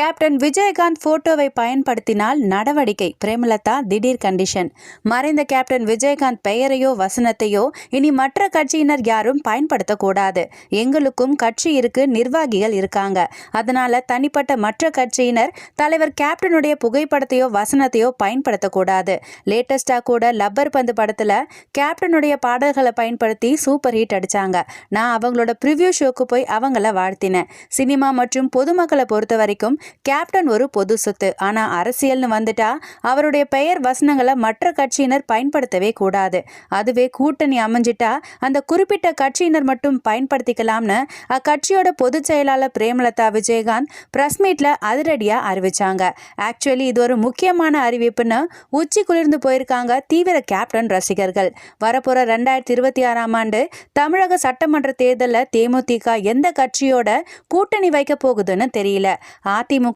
Captain Vijayakanth போட்டோவை பயன்படுத்தினால் நடவடிக்கை. பிரேமலதா திடீர் கண்டிஷன். மறைந்த கேப்டன் விஜயகாந்த் பெயரையோ வசனத்தையோ இனி மற்ற கட்சியினர் யாரும் பயன்படுத்தக்கூடாது. எங்களுக்கும் கட்சி இருக்கு நிர்வாகிகள் இருக்காங்க. அதனால தனிப்பட்ட மற்ற கட்சியினர் தலைவர் கேப்டனுடைய புகைப்படத்தையோ வசனத்தையோ பயன்படுத்தக்கூடாது. லேட்டஸ்டா கூட லப்பர் பந்து படத்துல கேப்டனுடைய பாடல்களை பயன்படுத்தி சூப்பர் ஹிட் அடிச்சாங்க. நான் அவங்களோட ப்ரிவ்யூ ஷோக்கு போய் அவங்கள வாழ்த்தினேன். சினிமா மற்றும் பொதுமக்களை பொறுத்த வரைக்கும் கேப்டன் ஒரு பொது சொத்து. ஆனா அரசியல்னு வந்துட்டா அவருடைய பெயர் வசனங்களை மற்ற கட்சியினர் பயன்படுத்தவே கூடாது. அதுவே கூட்டணி அமைஞ்சிட்டா அந்த குறிப்பிட்ட கட்சியினர் மட்டும் பயன்படுத்திக்கலாம்னு அக்கட்சியோட பொதுச் செயலாளர் பிரேமலதா விஜயகாந்த் பிரஸ் மீட்ல அதிரடியா அறிவிச்சாங்க. ஆக்சுவலி இது ஒரு முக்கியமான அறிவிப்புன்னு உச்சி குளிர்ந்து போயிருக்காங்க தீவிர கேப்டன் ரசிகர்கள். வரப்போற ரெண்டாயிரத்தி இருபத்தி ஆறாம் ஆண்டு தமிழக சட்டமன்ற தேர்தலில் தேமுதிக எந்த கட்சியோட கூட்டணி வைக்க போகுதுன்னு தெரியல. அதிமுக